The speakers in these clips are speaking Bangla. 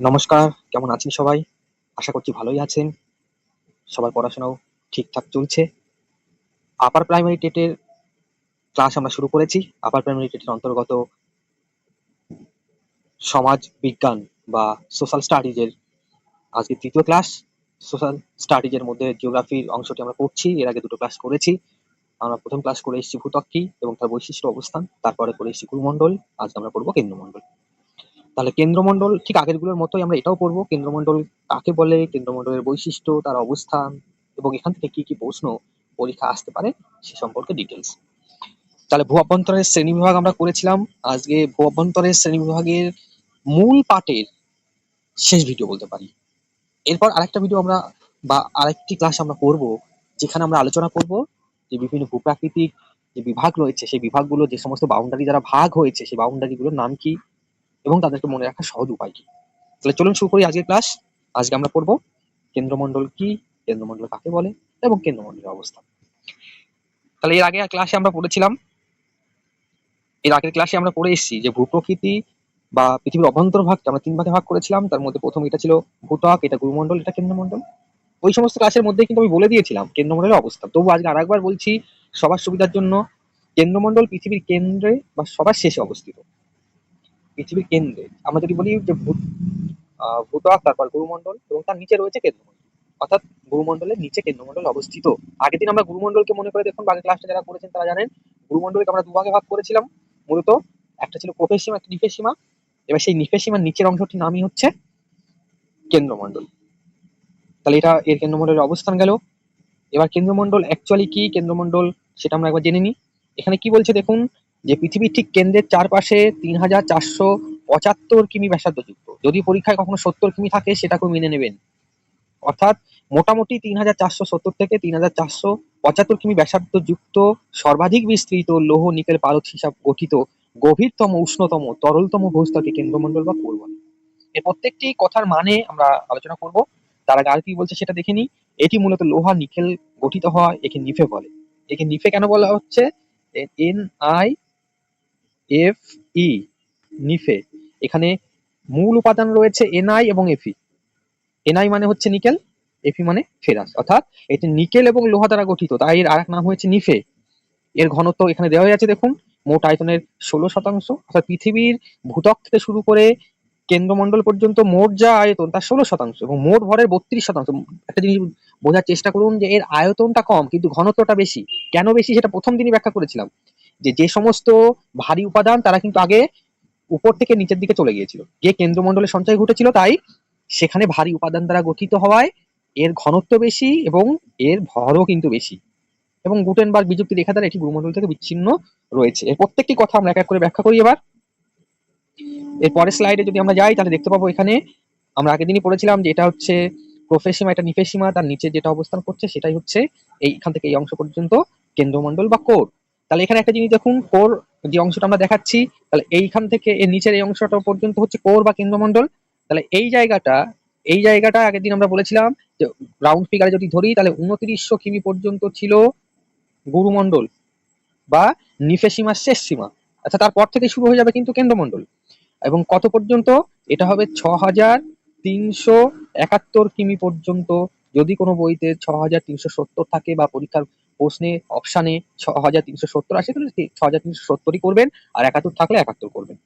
নমস্কার, কেমন আছেন সবাই? আশা করছি ভালোই আছেন। সবার পড়াশোনাও ঠিকঠাক চলছে। আপার প্রাইমারি টেটের ক্লাস আমরা শুরু করেছি। আপার প্রাইমারি টেটের অন্তর্গত সমাজ বিজ্ঞান বা সোশ্যাল স্টাডিজের আজকে তৃতীয় ক্লাস সোশ্যাল স্টাডিজের মধ্যে জিওগ্রাফির অংশটি আমরা পড়ছি। এর আগে দুটো ক্লাস করেছি। আমরা প্রথম ক্লাস করে এসেছি ভূত্বক কি এবং তার বৈশিষ্ট্য অবস্থান। তারপরে করে এসেছি গুরুমণ্ডল। আজকে আমরা পড়ব কেন্দ্রমণ্ডল। তাহলে কেন্দ্রমণ্ডল, ঠিক আগেরগুলোর মতোই আমরা এটাও পড়ব। কেন্দ্রমণ্ডল কাকে বলে, কেন্দ্রমণ্ডলের বৈশিষ্ট্য, তার অবস্থান, এবং এখান থেকে কি কি প্রশ্ন পরীক্ষা আসতে পারে, সে সম্পর্কে ডিটেলস তাহলে ভূ অভ্যন্তরের শ্রেণি বিভাগ আমরা করেছিলাম। আজকে ভূ অভ্যন্তরের শ্রেণি বিভাগের মূল পাঠের শেষ ভিডিও বলতে পারি। এরপর আরেকটা ভিডিও আমরা, বা আরেকটি ক্লাস আমরা করব, যেখানে আমরা আলোচনা করব যে বিভিন্ন ভূপ্রাকৃতিক যে বিভাগ রয়েছে, সেই বিভাগগুলো, যে সমস্ত বাউন্ডারি যারা ভাগ হয়েছে, সেই বাউন্ডারিগুলোর নাম কি এবং তাদেরকে মনে রাখার সহজ উপায় কি? তাহলে চলুন শুরু করি আজকের ক্লাস আজকে আমরা পড়ব কেন্দ্রমণ্ডল কি, কেন্দ্রমণ্ডল কাকে বলে এবং কেন্দ্রমণ্ডলের অবস্থা। তাহলে এর আগে ক্লাসে আমরা পড়েছিলাম, এর আগের ক্লাসে আমরা পড়ে এসেছি যে ভূপ্রকৃতি বা পৃথিবীর অভ্যন্তর ভাগকে আমরা তিন ভাগে ভাগ করেছিলাম। তার মধ্যে প্রথম এটা ছিল ভূত্বক, এটা গুরুমণ্ডল, এটা কেন্দ্রমণ্ডল। ওই সমস্ত ক্লাসের মধ্যে কিন্তু আমি বলে দিয়েছিলাম কেন্দ্রমণ্ডলের অবস্থা। তবু আজকে আরেকবার বলছি, সবার সুবিধার জন্য কেন্দ্রমণ্ডল পৃথিবীর কেন্দ্রে বা সবার শেষে অবস্থিত। পৃথিবীর কেন্দ্রে। আমরা যদি বলি যে ভূত ভূত্বক তারপর গুরুমণ্ডল এবং তার নিচে রয়েছে কেন্দ্রমণ্ডল। অর্থাৎ গুরুমণ্ডলের নিচে কেন্দ্রমণ্ডল অবস্থিত। আগের দিন আমরা গুরুমণ্ডলকে মনে করে দেখুন আগের ক্লাসটা যারা করেছেন তারা জানেন, গুরুমণ্ডলকে আমরা দুভাগে ভাগ করেছিলাম। মূলত একটা ছিল প্রফের সীমা একটা নিফের সীমা এবার সেই নিফের সীমার নিচের অংশটির নামই হচ্ছে কেন্দ্রমণ্ডল। তাহলে এটা এর কেন্দ্রমণ্ডলের অবস্থান গেল। এবার কেন্দ্রমণ্ডল অ্যাকচুয়ালি কি? কেন্দ্রমণ্ডল সেটা আমরা একবার জেনে নিই। এখানে কি বলছে দেখুন যে পৃথিবীর ঠিক কেন্দ্রের চারপাশে তিন হাজার চারশো পঁচাত্তর কিমি ব্যাসার্ধ যুক্ত যদি পরীক্ষায় কখনো সত্তর কিমি থাকে সেটাকেও মেনে নেবেন। অর্থাৎ মোটামুটি তিন হাজার চারশো সত্তর থেকে তিন হাজার চারশো পঁচাত্তর কিমি ব্যাসার্ধ যুক্ত সর্বাধিক বিস্তৃত লৌহ নিকেল পারদ হিসাব গঠিত গভীরতম, উষ্ণতম, তরলতম ভূস্তরকে কেন্দ্রমণ্ডল বা কোর বলে। এর প্রত্যেকটি কথার মানে আমরা আলোচনা করব। তার আগে আর কি বলছে, সেটা দেখে নিই। এটি মূলত লোহা নিকেল গঠিত হয়, একে নিফে বলে। একে নিফে কেন বলা হচ্ছে? এন আই এফ ই নিফে এখানে মূল উপাদান রয়েছে এনআই এবং এফি এনআই মানে হচ্ছে নিকেল এফি মানে ফেরাস। অর্থাৎ এটি নিকেল এবং লোহা দ্বারা গঠিত, তাই এর আরেক নাম হয়েছে নিফে এর ঘনত্ব এখানে দেওয়া আছে, দেখুন, মোট আয়তনের ষোলো শতাংশ। অর্থাৎ পৃথিবীর ভূত্বক থেকে শুরু করে কেন্দ্রমণ্ডল পর্যন্ত মোট যা আয়তন, তার ষোলো শতাংশ এবং মোট ভরের বত্রিশ শতাংশ। একটা জিনিস বোঝার চেষ্টা করুন যে এর আয়তনটা কম, কিন্তু ঘনত্বটা বেশি। কেন বেশি? সেটা প্রথম দিনই ব্যাখ্যা করেছিলাম। যে যে সমস্ত ভারী উপাদান তারা কিন্তু আগে উপর থেকে নিচের দিকে চলে গিয়েছিল। যে কেন্দ্রমণ্ডলে সঞ্চয় ঘটেছিল তাই সেখানে ভারী উপাদান দ্বারা গঠিত হওয়ায় এর ঘনত্ব বেশি এবং এর ভরও কিন্তু বেশি। এবং গুটেনবার্গ বিযুক্তি রেখা দ্বারা এটি গুরুমণ্ডল থেকে বিচ্ছিন্ন রয়েছে। এর প্রত্যেকটি কথা আমরা এক এক করে ব্যাখ্যা করি এবার। এর পরের স্লাইডে যদি আমরা যাই, তাহলে দেখতে পাবো এখানে আমরা আগের দিনই পড়েছিলাম যে এটা হচ্ছে প্রফেসীমা, এটা নিফেসীমা, তার নিচে যেটা অবস্থান করছে সেটাই হচ্ছে এইখান থেকে এই অংশ পর্যন্ত কেন্দ্রমণ্ডল বা কোর। তাহলে এখানে একটা জিনিস দেখুন কোর যে অংশটা আমরা দেখাচ্ছি, তাহলে এইখান থেকে এর নিচের এই অংশটা পর্যন্ত হচ্ছে কোর বা কেন্দ্রমণ্ডল। তাহলে এই জায়গাটা এই জায়গাটা আগের দিন আমরা বলেছিলাম যে রাউন্ড ফিগারে যদি ধরি, তাহলে উনত্রিশশো কিমি পর্যন্ত ছিল গুরুমণ্ডল বা নিফেসীমার শেষ সীমা আচ্ছা তারপর থেকে শুরু হয়ে যাবে কিন্তু কেন্দ্রমণ্ডল। এবং কত পর্যন্ত? এটা হবে ছ হাজার তিনশো একাত্তর কিমি পর্যন্ত যদি কোনো বইতে ছ হাজার তিনশো সত্তর থাকে বা পরীক্ষার প্রশ্নে অপশানে ছ হাজার তিনশো সত্তর আসে, তাহলে ছ হাজার তিনশো সত্তরই করবেন আর একাত্তর থাকলে একাত্তর করবেন।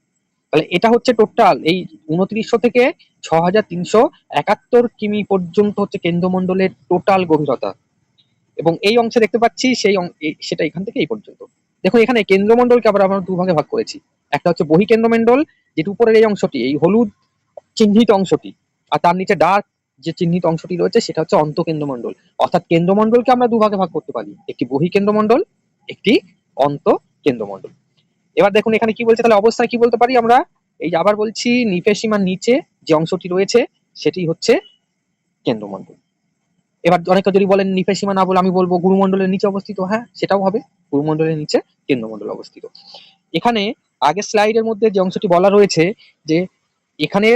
তাহলে এটা হচ্ছে টোটাল এই উনত্রিশশো থেকে ছ হাজার তিনশো একাত্তর কিমি পর্যন্ত হচ্ছে কেন্দ্রমণ্ডলের টোটাল গভীরতা। এবং এই অংশে দেখতে পাচ্ছি সেই সেটা এখান থেকে এই পর্যন্ত। দেখুন, এখানে কেন্দ্রমণ্ডলকে আবার আমরা দুভাগে ভাগ করেছি। একটা হচ্ছে বহি বহিকেন্দ্রমণ্ডল, যেটা উপরের এই অংশটি, এই হলুদ চিহ্নিত অংশটি, আর তার নিচে ডার্ক যে চিহ্নিত অংশটি রয়েছে সেটা হচ্ছে অন্তঃকেন্দ্রমণ্ডল। অর্থাৎ কেন্দ্রমণ্ডলকে আমরা দুভাগে ভাগ করতে পারি। একটি বহিকেন্দ্রমণ্ডল, একটি অন্ত কেন্দ্রমণ্ডল এবার দেখুন এখানে কি বলছে, তাহলে অবস্থায় কি বলতে পারি আমরা? এই যে আবার বলছি নিফের সীমার নিচে যে অংশটি রয়েছে, সেটি হচ্ছে কেন্দ্রমণ্ডল। এবার অনেকে যদি বলেন নিফের সীমা না বলে আমি বলব গুরুমণ্ডলের নিচে অবস্থিত। হ্যাঁ সেটাও হবে, গুরুমণ্ডলের নিচে কেন্দ্রমণ্ডল অবস্থিত। এখানে আগের স্লাইডের মধ্যে যে অংশটি বলা রয়েছে, যে এখানে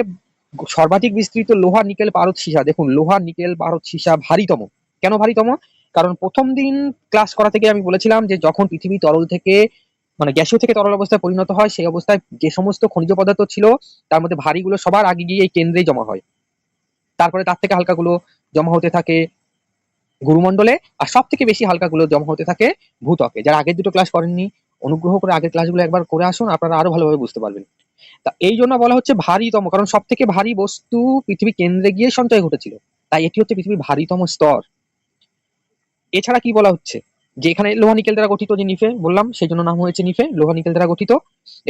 সর্বাধিক বিস্তৃত লোহা নিকেল পারদ সীসা। দেখুন লোহা নিকেল পারদ সীসা ভারীতম। কেন ভারীতম? কারণ প্রথম দিন ক্লাস করা থেকে আমি বলেছিলাম যে যখন পৃথিবী তরল থেকে মানে গ্যাসীয় থেকে তরল অবস্থায় পরিণত হয়, সেই অবস্থায় যে সমস্ত খনিজ পদার্থ ছিল, তার মধ্যে ভারীগুলো সবার আগে গিয়ে এই কেন্দ্রেই জমা হয়। তারপরে তার থেকে হালকাগুলো জমা হতে থাকে গুরুমণ্ডলে, আর সব থেকে বেশি হালকাগুলো জমা হতে থাকে ভূত্বকে। যারা আগের দুটো ক্লাস করেননি, অনুগ্রহ করে আগের ক্লাসগুলো একবার করে আসুন, আপনারা আরও ভালোভাবে বুঝতে পারবেন। তা এই জন্য বলা হচ্ছে ভারীতম, কারণ সব থেকে ভারী বস্তু পৃথিবী কেন্দ্রে গিয়ে সঞ্চয় ঘটেছিল। তাই এটি হচ্ছে পৃথিবীর ভারীতম স্তর। এছাড়া কি বলা হচ্ছে? যে এখানে লোহা নিকেল দ্বারা গঠিত যে নিফে, বললাম সেই জন্য নাম হয়েছে নিফে, লোহা নিকেল দ্বারা গঠিত।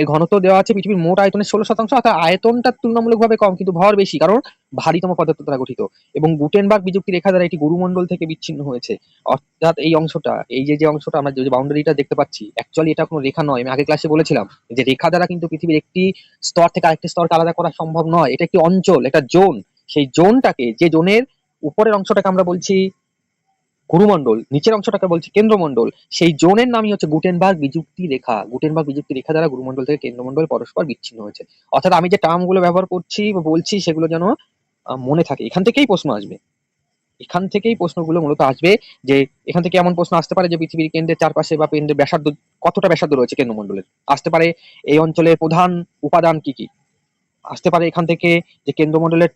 এর ঘনত্ব দেওয়া আছে পৃথিবীর মোট আয়তনের ষোলো শতাংশ, অর্থাৎ আয়তনটা তুলনামূলকভাবে কম, কিন্তু ভর বেশি, কারণ ভারীতম পদার্থ দ্বারা গঠিত। এবং গুটেনবার্গ বিযুক্তি রেখা দ্বারা এটি গুরুমণ্ডল থেকে বিচ্ছিন্ন হয়েছে। অর্থাৎ এই অংশটা, এই যে যে অংশটা আমরা যে বাউন্ডারিটা দেখতে পাচ্ছি অ্যাকচুয়ালি এটা কোনো রেখা নয়, আমি আগে ক্লাসে বলেছিলাম যে রেখা দ্বারা কিন্তু পৃথিবীর একটি স্তর থেকে আরেকটি স্তরকে আলাদা করা সম্ভব নয়, এটা একটি অঞ্চল একটা জোন। সেই জোনটাকে, যে জোনের উপরের অংশটাকে আমরা বলছি গুরুমণ্ডল নিচের অংশটাকে বলছি কেন্দ্রমণ্ডল, সেই জোনের নামই হচ্ছে গুটেনবার্গ বিযুক্তি রেখা। গুটেনবার্গ বিযুক্তি রেখা দ্বারা গুরুমণ্ডল থেকে কেন্দ্রমণ্ডল পরস্পর বিচ্ছিন্ন হয়েছে। অর্থাৎ আমি যে টার্মগুলো ব্যবহার করছি বা বলছি, সেগুলো যেন মনে থাকে। এখান থেকেই প্রশ্ন আসবে। এখান থেকেই প্রশ্নগুলো মূলত আসবে যে, এখান থেকে এমন প্রশ্ন আসতে পারে যে, পৃথিবীর কেন্দ্রের চারপাশে বা কেন্দ্রের ব্যাসার্ধ, কতটা ব্যাসার্ধ রয়েছে কেন্দ্রমণ্ডলের? আসতে পারে এই অঞ্চলের প্রধান উপাদান কি কি? আসতে পারে এখান থেকে যে কেন্দ্রমণ্ডলের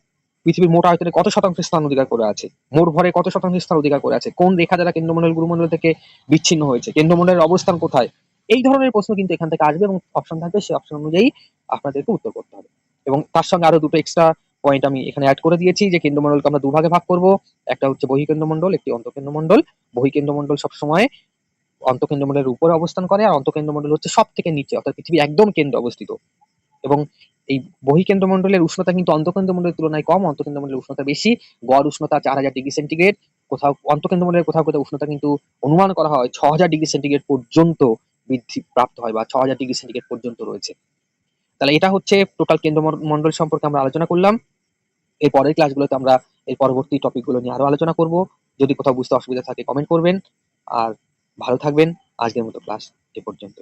পৃথিবীর মোট আয়তনে কত শতাংশ স্থান অধিকার করে আছে? মোট ভরে কত শতাংশ স্থান অধিকার করে আছে? কোন রেখা দ্বারা কেন্দ্রমণ্ডল গুরুমণ্ডল থেকে বিচ্ছিন্ন হয়েছে? কেন্দ্রমণ্ডলের অবস্থান কোথায়? এই ধরনের প্রশ্ন কিন্তু এখান থেকে আসবে এবং অপশন থাকবে, সেই অপশন অনুযায়ী আপনাদেরকে উত্তর করতে হবে। এবং তার সঙ্গে আরও দুটো এক্সট্রা পয়েন্ট আমি এখানে অ্যাড করে দিয়েছি, যে কেন্দ্রমণ্ডলকে আমরা দুভাগে ভাগ করব। একটা হচ্ছে বহিকেন্দ্রমণ্ডল, একটি অন্তকেন্দ্রমণ্ডল। বহিকেন্দ্রমণ্ডল সবসময় অন্তকেন্দ্রমণ্ডলের উপরে অবস্থান করে, আর অন্তকেন্দ্রমণ্ডল হচ্ছে সব থেকে নিচে, অর্থাৎ পৃথিবী একদম কেন্দ্রে অবস্থিত। এবং এই বহিকেন্দ্রমণ্ডলের উষ্ণতা কিন্তু অন্তকেন্দ্র মন্ডলের তুলনায় কম, অন্তকেন্দ্রমণ্ডলের উষ্ণতা বেশি, গড় উষ্ণতা চার হাজার ডিগ্রি সেন্টিগ্রেড, কোথাও অন্তকেন্দ্রমণ্ডলের কোথাও কোথাও উষ্ণতা কিন্তু অনুমান করা হয় ছ হাজার ডিগ্রি সেন্টিগ্রেড পর্যন্ত বৃদ্ধি প্রাপ্ত হয় বা ছ হাজার ডিগ্রি সেন্টিগ্রেড পর্যন্ত রয়েছে। তাহলে এটা হচ্ছে টোটাল কেন্দ্র মন্ডল সম্পর্কে আমরা আলোচনা করলাম। এর পরের ক্লাসগুলোতে আমরা এর পরবর্তী টপিকগুলো নিয়ে আরও আলোচনা করব। যদি কোথাও বুঝতে অসুবিধা থাকে কমেন্ট করবেন। আর ভালো থাকবেন। আজকের মতো ক্লাস এ পর্যন্ত